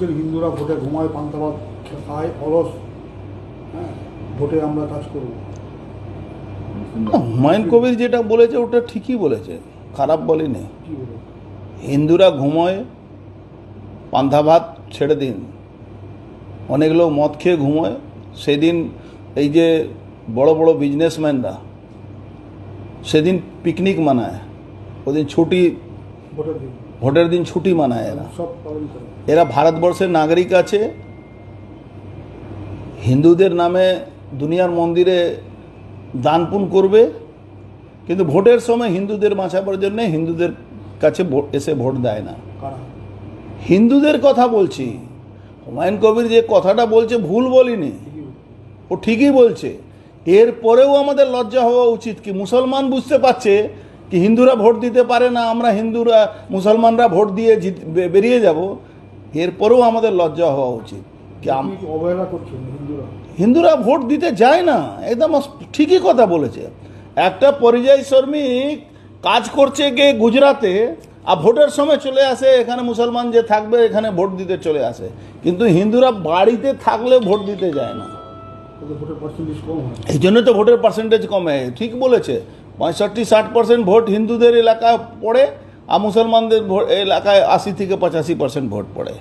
হিন্দুরা ভোটে ঘুমায় পান্তাভাত খায় অলস। হ্যাঁ ভোটে আমরা কাজ করব। হুমায়ুন কবির যেটা বলেছে ওটা ঠিকই বলেছে। খারাপ বলেনি। হিন্দুরা ঘুমোয় পান্থা ভাত ছেড়ে দিন। অনেক লোক মদ খেয়ে ঘুমোয়। সেদিন এই যে বড় বড় বিজনেসম্যানরা সেদিন পিকনিক মানায়। ওদিন ছুটি ভোটের দিন। ভোটের দিন ছুটি মানায় এরা। এরা ভারতবর্ষের নাগরিক আছে। হিন্দুদের নামে দুনিয়ার মন্দিরে দান পুন করবে। কিন্তু ভোটের সময় হিন্দুদের বাঁচাবার জন্য হিন্দুদের কাছে এসে ভোট দেয় না। হিন্দুদের কথা বলছি। হুমায়ুন কবির যে কথাটা বলছে ভুল বলিনি। ও ঠিকই বলছে। এরপরেও আমাদের লজ্জা হওয়া উচিত কি মুসলমান বুঝতে পারছে কি হিন্দুরা ভোট দিতে পারে না আমরা হিন্দুরা মুসলমানরা ভোট দিয়ে বেরিয়ে যাব এরপরেও আমাদের লজ্জা হওয়া উচিত। হিন্দুরা? হিন্দুরা ভোট দিতে যায় না একদম ঠিকই কথা বলেছে। একটা পরিযায়ী শ্রমিক কাজ করছে গিয়ে গুজরাতে আর ভোটের সময় চলে আসে এখানে মুসলমান যে থাকবে এখানে ভোট দিতে চলে আসে। কিন্তু হিন্দুরা বাড়িতে থাকলে ভোট দিতে যায় না। এই জন্য তো ভোটের পার্সেন্টেজ কমে ঠিক বলেছে। পঁয়ষট্টি ষাট পার্সেন্ট ভোট হিন্দুদের এলাকায় পড়ে আর মুসলমানদের এলাকায় আশি থেকে পঁচাশি পার্সেন্ট ভোট পড়ে।